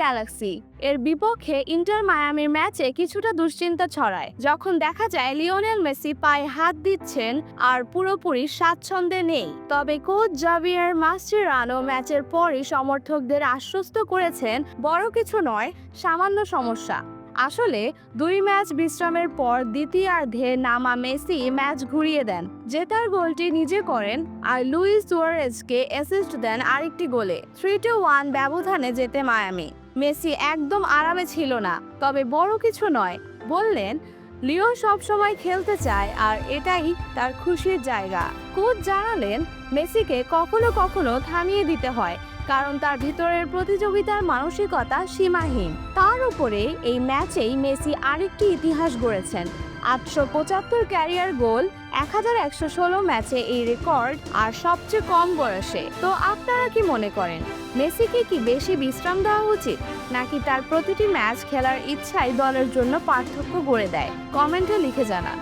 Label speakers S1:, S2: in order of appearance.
S1: Galaxy এর বিপক্ষে inter মায়ামির ম্যাচে কিছুটা দুশ্চিন্তা ছড়ায়। যখন দেখা যায় লিওনেল মেসি পায়ে হাত দিচ্ছেন আর পুরোপুরি স্বাচ্ছন্দ্যে নেই, তবে কোচ জাভিয়ার মাস্টেরানো ম্যাচের পরই সমর্থকদের আশ্বস্ত করেছেন বড় কিছু নয়, সামান্য সমস্যা। আসলে, দুই ম্যাচ বিশ্রামের পর দ্বিতীয়ার্ধে নামা মেসি ম্যাচ ঘুরিয়ে দেন। জেতার গোলটি নিজে করেন আর লুইস সুয়ারেজকে অ্যাসিস্ট দেন আরেকটি গোলে। থ্রি টু ওয়ান ব্যবধানে যেতে মায়ামি। মেসি একদম আরামে ছিল না, তবে বড় কিছু নয়। বললেন, লিও সবসময় খেলতে চায় আর এটাই তার খুশির জায়গা। কোচ জানালেন, মেসিকে কখনো কখনো থামিয়ে দিতে হয়, কারণ তার ভিতরের প্রতিযোগিতার মানসিকতা সীমাহীন। তার উপরে এই ম্যাচেই মেসি আরেকটি ইতিহাস গড়েছেন। আটশো পঁচাত্তর ক্যারিয়ার গোল এক হাজার একশো ষোলো ম্যাচে এই রেকর্ড আর সবচেয়ে কম বয়সে। তো আপনারা কি মনে করেন, মেসিকে কি বেশি বিশ্রাম দেওয়া উচিত, নাকি তার প্রতিটি ম্যাচ খেলার ইচ্ছাই দলের জন্য পার্থক্য গড়ে দেয়? কমেন্টে লিখে জানান।